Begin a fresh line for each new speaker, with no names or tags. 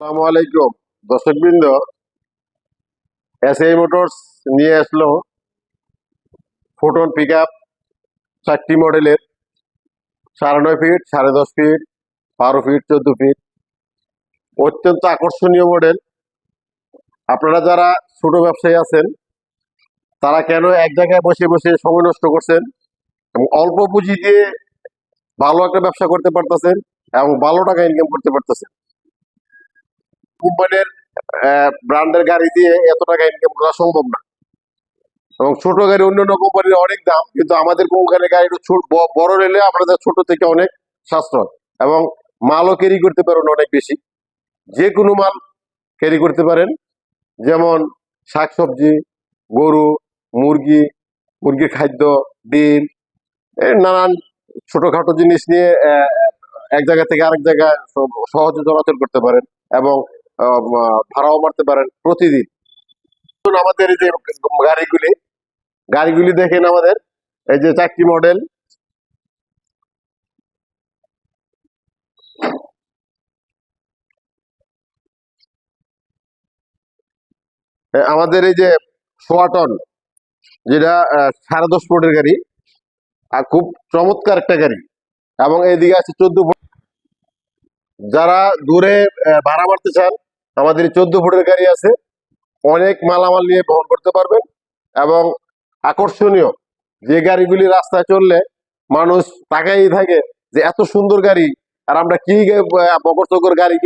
আসসালামু আলাইকুম। দর্শকবৃন্দ এসআই মোটরস নিয়ে আসলো ফোটন পিক আপ চারটি মডেলের। সাড়ে নয় ফিট সাড়ে দশ ফিট বারো ফিট চোদ্দ ফিট অত্যন্ত আকর্ষণীয় মডেল। আপনারা যারা ছোট ব্যবসায়ী আছেন, তারা কেন এক জায়গায় বসে বসে সময় নষ্ট করছেন এবং অল্প পুঁজি দিয়ে ভালো একটা ব্যবসা করতে পারতেছেন এবং ভালো টাকা ইনকাম করতে পারতেছেন? কোম্পানির ব্র্যান্ডের গাড়ি দিয়ে এত টাকা ইনকাম করা সম্ভব না। এবং ছোট গাড়ি অন্যান্য কোম্পানির অনেক দাম, কিন্তু আমাদের কোম্পানির গাড়ি বড় রেলে আপনাদের ছোট থেকে অনেক সাশ্রয় এবং মালও ক্যারি করতে পারেন অনেক বেশি। যে কোনো মাল ক্যারি করতে পারেন, যেমন শাকসবজি, গরু, মুরগি, মুরগির খাদ্য, ডিম নানান ছোটখাটো জিনিস নিয়ে এক জায়গা থেকে আরেক জায়গায় সহজে চলাচল করতে পারেন এবং ভাড়াও মারতে পারেন প্রতিদিন। আমাদের যে গাড়িগুলি গাড়িগুলি দেখেন আমাদের, এই যে চারটি মডেল আমাদের এই যে সোয়াটন, যেটা সাড়ে দশ ফুটের গাড়ি, আর খুব চমৎকার একটা গাড়ি। এবং এইদিকে আছে চোদ্দ যারা দূরে ভাড়া মারতে চান আমাদের চোদ্দ ফুটের গাড়ি আছে। অনেক মালামাল নিয়ে বহন করতে পারবেন এবং আকর্ষণীয় যে গাড়িগুলি রাস্তায় চললে মানুষ তাকাই থাকে যে, এত সুন্দর গাড়ি, আর আমরা কি বকর চকর গাড়ি